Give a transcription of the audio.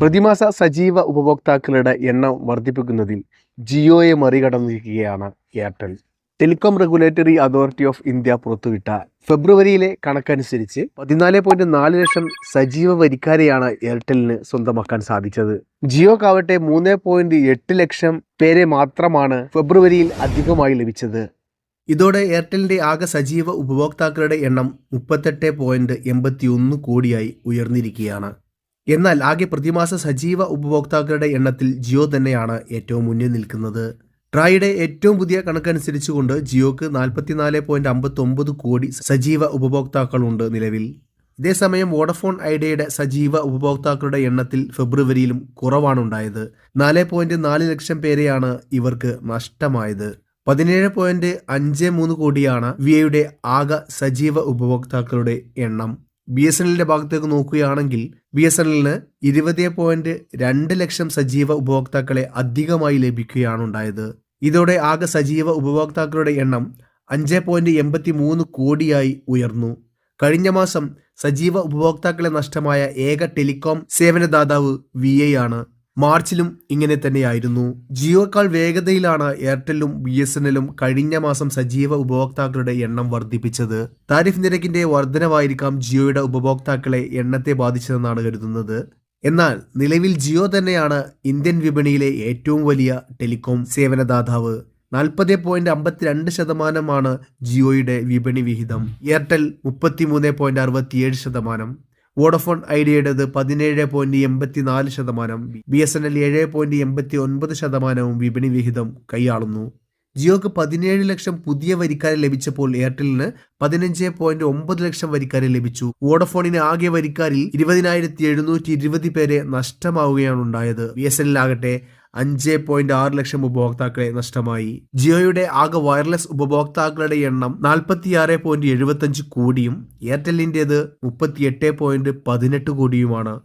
പ്രതിമാസ സജീവ ഉപഭോക്താക്കളുടെ എണ്ണം വർദ്ധിപ്പിക്കുന്നതിൽ ജിയോയെ മറികടന്നിരിക്കുകയാണ് Airtel. Telecom regulatory authority of India പുറത്തുവിട്ട ഫെബ്രുവരിയിലെ കണക്കനുസരിച്ച് പതിനാല് പോയിന്റ് നാല് ലക്ഷം സജീവ വരിക്കാരെയാണ് എയർടെലിന് സ്വന്തമാക്കാൻ സാധിച്ചത്. ജിയോക്കാവട്ടെ മൂന്ന് പോയിന്റ് എട്ട് ലക്ഷം പേരെ മാത്രമാണ് ഫെബ്രുവരിയിൽ അധികമായി ലഭിച്ചത്. ഇതോടെ എയർടെലിന്റെ ആകെ സജീവ ഉപഭോക്താക്കളുടെ എണ്ണം മുപ്പത്തെട്ട് പോയിന്റ് എൺപത്തിയൊന്ന് കോടിയായി ഉയർന്നിരിക്കുകയാണ്. എന്നാൽ ആകെ പ്രതിമാസ സജീവ ഉപഭോക്താക്കളുടെ എണ്ണത്തിൽ ജിയോ തന്നെയാണ് ഏറ്റവും മുന്നിൽ നിൽക്കുന്നത്. ട്രായുടെ ഏറ്റവും പുതിയ കണക്കനുസരിച്ചുകൊണ്ട് ജിയോക്ക് നാൽപ്പത്തിനാല് അമ്പത്തൊമ്പത് കോടി സജീവ ഉപഭോക്താക്കളുണ്ട് നിലവിൽ. ഇതേസമയം വോഡഫോൺ ഐഡിയയുടെ സജീവ ഉപഭോക്താക്കളുടെ എണ്ണത്തിൽ ഫെബ്രുവരിയിലും കുറവാണുണ്ടായത്. നാല് പോയിന്റ് നാല് ലക്ഷം പേരെയാണ് ഇവർക്ക് നഷ്ടമായത്. പതിനേഴ് പോയിന്റ് അഞ്ച് മൂന്ന് കോടിയാണ് വി ഐയുടെ ആകെ സജീവ ഉപഭോക്താക്കളുടെ എണ്ണം. ബി എസ് എൻ എല്ലിന്റെ ഭാഗത്തേക്ക് നോക്കുകയാണെങ്കിൽ ബി എസ് എൻ എല്ലിന് ഇരുപത് പോയിന്റ് രണ്ട് ലക്ഷം സജീവ ഉപഭോക്താക്കളെ അധികമായി ലഭിക്കുകയാണ് ഉണ്ടായത്. ഇതോടെ ആകെ സജീവ ഉപഭോക്താക്കളുടെ എണ്ണം അഞ്ച് പോയിന്റ് എൺപത്തി മൂന്ന് കോടിയായി ഉയർന്നു. കഴിഞ്ഞ മാസം സജീവ ഉപഭോക്താക്കളെ നഷ്ടമായ ഏക ടെലികോം സേവനദാതാവ് വി ആണ് മാർച്ചിലും ഇങ്ങനെ തന്നെയായിരുന്നു. ജിയോക്കാൾ വേഗതയിലാണ് എയർടെല്ലും ബി എസ് എൻ എല്ലും കഴിഞ്ഞ മാസം സജീവ ഉപഭോക്താക്കളുടെ എണ്ണം വർദ്ധിപ്പിച്ചത്. താരിഫ് നിരക്കിന്റെ വർധനവായിരിക്കാം ജിയോയുടെ ഉപഭോക്താക്കളെ എണ്ണത്തെ ബാധിച്ചതെന്നാണ് കരുതുന്നത്. എന്നാൽ നിലവിൽ ജിയോ തന്നെയാണ് ഇന്ത്യൻ വിപണിയിലെ ഏറ്റവും വലിയ ടെലികോം സേവനദാതാവ്. നാൽപ്പത് പോയിന്റ് അമ്പത്തിരണ്ട് ശതമാനമാണ് ജിയോയുടെ വിപണി വിഹിതം. എയർടെൽ മുപ്പത്തിമൂന്ന് പോയിന്റ് അറുപത്തിയേഴ് ശതമാനം. വോഡഫോൺ ഐഡിയയുടേത് പതിനേഴ് പോയിന്റ് എൺപത്തി നാല് ശതമാനം ബി എസ് എൻ എൽ ഏഴ് പോയിന്റ് എൺപത്തി ഒൻപത് ശതമാനവും വിപണി വിഹിതം കൈയാളുന്നു. ജിയോക്ക് പതിനേഴ് ലക്ഷം പുതിയ വരിക്കാരെ ലഭിച്ചപ്പോൾ എയർടെലിന് പതിനഞ്ച് പോയിന്റ് ഒമ്പത് ലക്ഷം വരിക്കാരെ ലഭിച്ചു. വോഡഫോണിന് ആകെ വരിക്കാരിൽ ഇരുപതിനായിരത്തി എഴുന്നൂറ്റി ഇരുപത് പേരെ നഷ്ടമാവുകയാണ് ഉണ്ടായത് ബി എസ് എൻ ആകട്ടെ അഞ്ച് പോയിന്റ് ആറ് ലക്ഷം ഉപഭോക്താക്കളെ നഷ്ടമായി. ജിയോയുടെ ആകെ വയർലെസ് ഉപഭോക്താക്കളുടെ എണ്ണം നാൽപ്പത്തിയാറ് പോയിന്റ് എഴുപത്തഞ്ച് കോടിയും എയർടെല്ലിന്റെത് മുപ്പത്തിയെട്ട് പോയിന്റ് പതിനെട്ട് കോടിയുമാണ്.